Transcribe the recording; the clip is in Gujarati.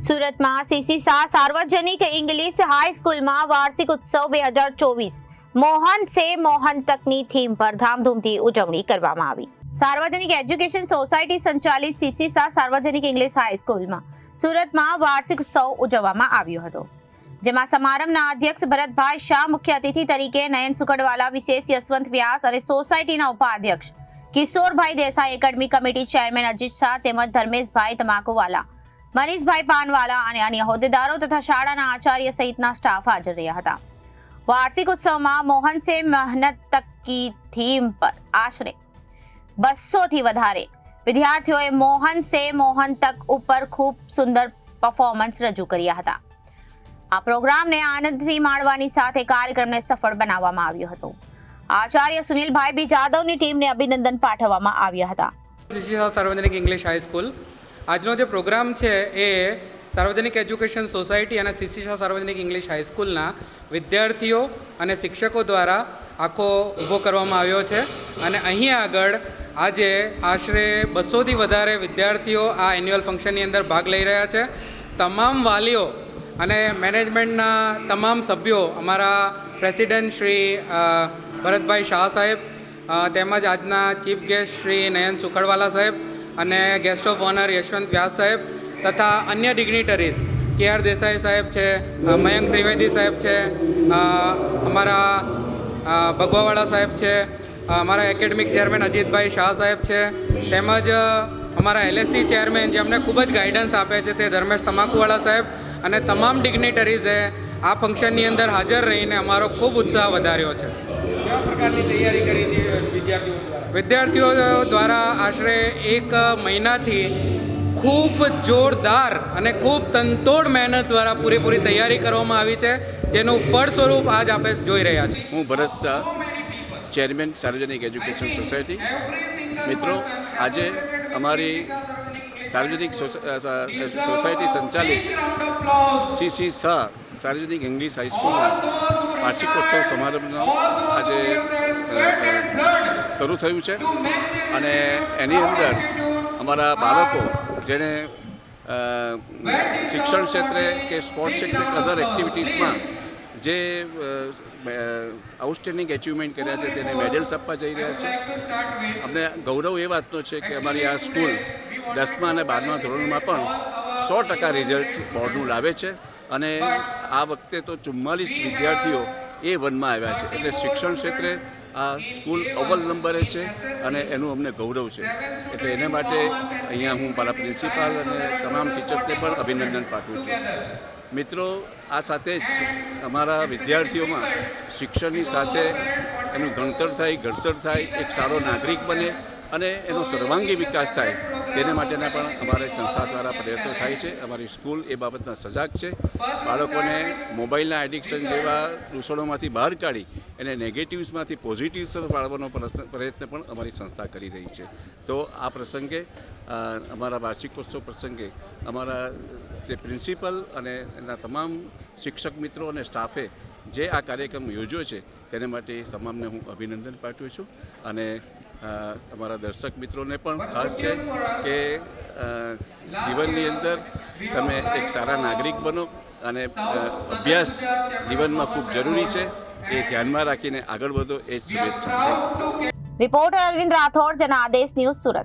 સુરતમાં સીસી શાહ સાર્વજનિક ઇંગ્લિશ હાઈસ્કૂલમાં વાર્ષિક ઉત્સવ બે હજાર ચોવીસ. મોહન સે મોહન તકની થીમ પર ધામધૂમથી ઉજવણી કરવામાં આવી. સાર્વજનિક એજ્યુકેશન સોસાયટી સંચાલિત સીસી શાહ સાર્વજનિક ઇંગ્લિશ હાઈસ્કૂલમાં સુરતમાં વાર્ષિક ઉત્સવ ઉજવવામાં આવ્યો હતો. જેમાં સમારંભના અધ્યક્ષ ભરતભાઈ શાહ મુખ્ય અતિથિ તરીકે નયન સુકડવાલા વિશેષ યશવંત વ્યાસ અને સોસાયટીના ઉપાધ્યક્ષ Kishorbhai Desai academy committee chairman Ajit Shah તેમજ ધર્મેશભાઈ તમાકુવાલા મનીષભાઈ પાનવાલા અને અન્ય હોદ્દેદારો તથા શાળાના આચાર્ય સહિતના સ્ટાફ હાજર રહ્યા હતા. વાર્ષિક ઉત્સવમાં મોહન સે મહેનત તક કી થીમ પર આશરે બસો થી વધારે વિદ્યાર્થીઓએ મોહન સે મોહન તક ઉપર ખૂબ સુંદર પરફોર્મન્સ રજૂ કર્યા હતા. આ પ્રોગ્રામને આનંદથી માણવાની સાથે કાર્યક્રમને સફળ બનાવવામાં આવ્યો હતો. આચાર્ય સુનિલભાઈ બી જાદવની ટીમને અભિનંદન પાઠવવામાં આવ્યા હતા. સાર્વજનિક ઇંગ્લિશ હાઈસ્કૂલ આજનો જે પ્રોગ્રામ છે એ સાર્વજનિક એજ્યુકેશન સોસાયટી અને શિશિર સાર્વજનિક ઇંગ્લિશ હાઈસ્કૂલના વિદ્યાર્થીઓ અને શિક્ષકો દ્વારા આખો ઊભો કરવામાં આવ્યો છે. અને અહીં આગળ આજે આશરે બસોથી વધારે વિદ્યાર્થીઓ આ એન્યુઅલ ફંક્શનની અંદર ભાગ લઈ રહ્યા છે. તમામ વાલીઓ અને મેનેજમેન્ટના તમામ સભ્યો, અમારા પ્રેસિડેન્ટ શ્રી ભરતભાઈ શાહ સાહેબ તેમજ આજના ચીફ ગેસ્ટ શ્રી નયન સુખડવાલા સાહેબ અને guest of honour Yashwant Vyas સાહેબ તથા અન્ય ડિગ્નિટરીઝ કે આર દેસાઈ સાહેબ છે મયંક ત્રિવેદી સાહેબ છે અમારા ભગવાવાળા સાહેબ છે અમારા એકેડમિક ચેરમેન અજીતભાઈ શાહ સાહેબ છે, તેમજ અમારા એલએસસી ચેરમેન જે અમને ખૂબ જ ગાઈડન્સ આપે છે તે ધર્મેશ તમાકુવાળા સાહેબ અને તમામ ડિગ્નિટરીઝે આ ફંક્શનની અંદર હાજર રહીને અમારો ખૂબ ઉત્સાહ વધાર્યો છે. કેવા પ્રકારની તૈયારી કરી વિદ્યાર્થીઓ વિદ્યાર્થીઓ દ્વારા આશરે એક મહિનાથી ખૂબ જોરદાર અને ખૂબ તનતોડ મહેનત દ્વારા પૂરેપૂરી તૈયારી કરવામાં આવી છે, જેનું ફળ સ્વરૂપ આજ આપણે જોઈ રહ્યા છીએ. હું ભરત શાહ, ચેરમેન સાર્વજનિક એજ્યુકેશન સોસાયટી. મિત્રો, આજે અમારી સાર્વજનિક સોસાયટી સંચાલિત સી સી શાહ સાર્વજનિક ઇંગ્લિશ હાઈસ્કૂલના વાર્ષિકોત્સવ સમારંભનો આજે શરૂ થયું છે. અને એની અંદર અમારા બાળકો જેને શિક્ષણ ક્ષેત્રે કે સ્પોર્ટ્સ ક્ષેત્રે અધર એક્ટિવિટીઝમાં જે આઉટસ્ટેન્ડિંગ એચિવમેન્ટ કર્યા છે, તેને મેડલ્સ આપવા જઈ રહ્યા છે. અમને ગૌરવ એ વાતનો છે કે અમારી આ સ્કૂલ દસમા અને બારમા ધોરણમાં પણ સો ટકા રિઝલ્ટ બોર્ડનું લાવે છે. અને આ વખતે તો ચુમ્માલીસ વિદ્યાર્થીઓ એ વનમાં આવ્યા છે. એટલે શિક્ષણ ક્ષેત્રે આ સ્કૂલ અવ્વલ નંબરે છે અને એનું અમને ગૌરવ છે. એટલે એને માટે અહીંયા હું મારા પ્રિન્સિપાલ અને તમામ ટીચર્સને પણ અભિનંદન પાઠવું છું. મિત્રો, આ સાથે જ અમારા વિદ્યાર્થીઓમાં શિક્ષણની સાથે એનું ગણતર થાય, ઘડતર થાય, એક સારો નાગરિક બને અને એનો સર્વાંગી વિકાસ થાય. તેને માટેના પણ અમારે સંસ્થા દ્વારા પ્રયત્નો થાય છે. અમારી સ્કૂલ એ બાબતના સજાગ છે. બાળકોને મોબાઈલના એડિક્શન જેવા દૂષણોમાંથી બહાર કાઢી એને નેગેટિવ્સમાંથી પોઝિટિવ્સ તરફ વાળવાનો પ્રયત્ન પણ અમારી સંસ્થા કરી રહી છે. તો આ પ્રસંગે અમારા વાર્ષિકોત્સવ પ્રસંગે અમારા જે પ્રિન્સિપલ અને એના તમામ શિક્ષક મિત્રો અને સ્ટાફે જે આ કાર્યક્રમ યોજ્યો છે, તેને માટે તમામને હું અભિનંદન પાઠવું છું અને અમારા દર્શક મિત્રોને પણ ખાસ છે કે જીવનની અંદર તમે એક સારા નાગરિક બનો અને અભ્યાસ જીવનમાં ખૂબ જરૂરી છે. એ ધ્યાનમાં રાખીને આગળ વધો. એ જ શુભેચ્છા. Reporter Arvind Rathod Janadesh news Surat.